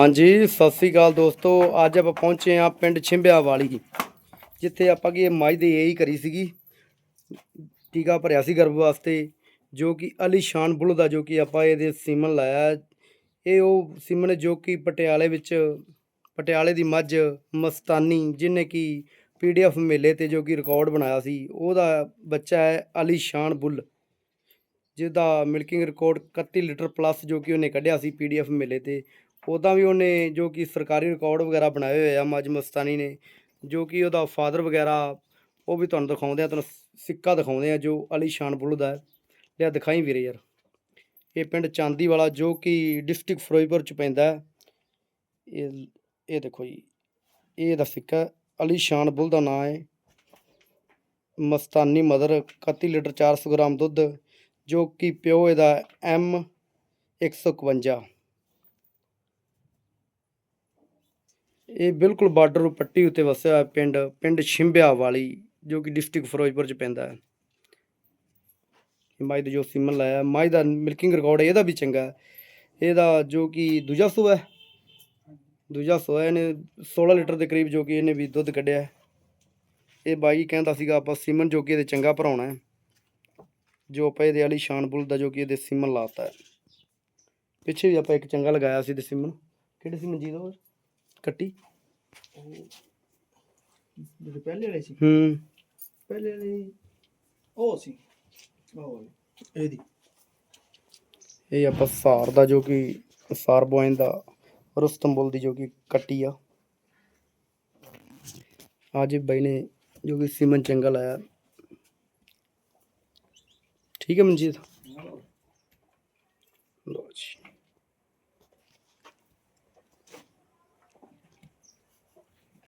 ਹਾਂਜੀ, ਸਤਿ ਸ੍ਰੀ ਅਕਾਲ ਦੋਸਤੋ। ਅੱਜ ਆਪਾਂ ਪਹੁੰਚੇ ਆ ਪਿੰਡ ਛਿੰਬਿਆ ਵਾਲੀ ਜਿੱਥੇ ਆਪਾਂ ਕੀ ਇਹ ਮੱਝ ਦੀ ਇਹੀ ਕਰੀ ਸੀਗੀ। ਟੀਕਾ ਭਰਿਆ ਸੀ ਗਰਭ ਵਾਸਤੇ, ਜੋ ਕਿ ਅਲੀਸ਼ਾਨ ਬੁੱਲ ਦਾ ਜੋ ਕਿ ਆਪਾਂ ਇਹਦੇ ਸੀਮਨ ਲਾਇਆ। ਇਹ ਉਹ ਸੀਮਨ ਜੋ ਕਿ ਪਟਿਆਲੇ ਵਿੱਚ, ਪਟਿਆਲੇ ਦੀ ਮੱਝ ਮਸਤਾਨੀ ਜਿਹਨੇ ਕਿ ਪੀਡੀਐਫ ਮੇਲੇ ਤੇ ਜੋ ਕਿ ਰਿਕਾਰਡ ਬਣਾਇਆ ਸੀ, ਉਹਦਾ ਬੱਚਾ ਹੈ ਅਲੀਸ਼ਾਨ ਬੁੱਲ, ਜਿਹਦਾ ਮਿਲਕਿੰਗ ਰਿਕਾਰਡ 31 ਲੀਟਰ ਪਲੱਸ ਜੋ ਕਿ ਉਹਨੇ ਕੱਢਿਆ ਸੀ ਪੀਡੀਐਫ ਮੇਲੇ ਤੇ। ਉੱਦਾਂ ਵੀ ਉਹਨੇ ਜੋ ਕਿ ਸਰਕਾਰੀ ਰਿਕਾਰਡ ਵਗੈਰਾ ਬਣਾਏ ਹੋਏ ਆ ਮੱਝ ਮਸਤਾਨੀ ਨੇ, ਜੋ ਕਿ ਉਹਦਾ ਫਾਦਰ ਵਗੈਰਾ, ਉਹ ਵੀ ਤੁਹਾਨੂੰ ਦਿਖਾਉਂਦੇ ਆ, ਤੁਹਾਨੂੰ ਸਿੱਕਾ ਦਿਖਾਉਂਦੇ ਆ, ਜੋ ਅਲੀਸ਼ਾਨ ਬੁੱਲ ਦਾ ਲਿਆ ਦਿਖਾਈ ਵੀਰੇ ਯਾਰ। ਇਹ ਪਿੰਡ ਚਾਂਦੀ ਵਾਲਾ ਜੋ ਕਿ ਡਿਸਟ੍ਰਿਕਟ ਫਿਰੋਜ਼ਪੁਰ ਚ ਪੈਂਦਾ ਇਹ ਇਹ ਦੇਖੋ ਜੀ, ਇਹ ਦਾ ਸਿੱਕਾ ਅਲੀਸ਼ਾਨ ਬੁੱਲ ਦਾ ਨਾਂ ਹੈ। ਮਸਤਾਨੀ ਮਦਰ 31 ਲੀਟਰ 400 ਗ੍ਰਾਮ ਦੁੱਧ, ਜੋ ਕਿ ਪਿਓ ਇਹਦਾ ਐਮ 151 ਇਹ ਬਿਲਕੁਲ ਬਾਰਡਰ ਪੱਟੀ ਉੱਤੇ ਵਸਿਆ ਹੋਇਆ ਪਿੰਡ ਪਿੰਡ ਛਿੰਬਿਆ ਵਾਲੀ, ਜੋ ਕਿ ਡਿਸਟ੍ਰਿਕਟ ਫਿਰੋਜ਼ਪੁਰ ਚ ਪੈਂਦਾ ਹੈ। ਮਾਈ ਦਾ ਜੋ ਸਿਮਨ ਲਾਇਆ, ਮਾਈ ਦਾ ਮਿਲਕਿੰਗ ਰਿਕਾਰਡ ਇਹਦਾ ਵੀ ਚੰਗਾ ਇਹਦਾ ਜੋ ਕਿ ਦੂਜਾ ਸੂਆ ਹੈ। ਦੂਜਾ ਸੂਆ ਇਹਨੇ 16 ਲੀਟਰ ਦੇ ਕਰੀਬ ਜੋ ਕਿ ਇਹਨੇ ਵੀ ਦੁੱਧ ਕੱਢਿਆ ਇਹ ਬਾਈ ਕਹਿੰਦਾ ਸੀਗਾ, ਆਪਾਂ ਸਿਮਨ ਜੋ ਕਿ ਇਹਦੇ ਚੰਗਾ ਭਰਾਉਣਾ ਹੈ। ਜੋ ਆਪਾਂ ਇਹਦੇ ਵਾਲੀ ਸ਼ਾਨ ਬੁੱਲ ਦਾ ਜੋ ਕਿ ਇਹਦੇ ਸਿਮਨ ਲਾਤਾ ਹੈ। ਪਿੱਛੇ ਵੀ ਆਪਾਂ ਇੱਕ ਚੰਗਾ ਲਗਾਇਆ ਸੀ ਤੇ ਸਿਮਨ। ਕਿਹੜੇ ਸੀ ਮਨਜੀਤ ਉਹ ਕੱਟੀ। ਜਿਹੜੇ ਪਹਿਲੇ ਵਾਲੇ ਸੀ। ਹੂੰ। ਪਹਿਲੇ ਵਾਲੇ ਉਹ ਸੀ। ਉਹ ਵਾਲੇ। ਇਹਦੀ। ਇਹ ਆਪਾਂ ਸਾਰ ਦਾ ਜੋ ਕਿ ਸਾਰ ਬੋਇਨ ਦਾ ਰੁਸਤੰਬੁਲ ਦੀ ਜੋ ਕਿ ਕੱਟੀ ਆ। ਅੱਜ ਬਾਈ ਨੇ ਜੋ ਕਿ ਸਿਮਨ ਚੰਗਾ ਲਾਇਆ। ਠੀਕ ਹੈ ਮਨਜੀਤ?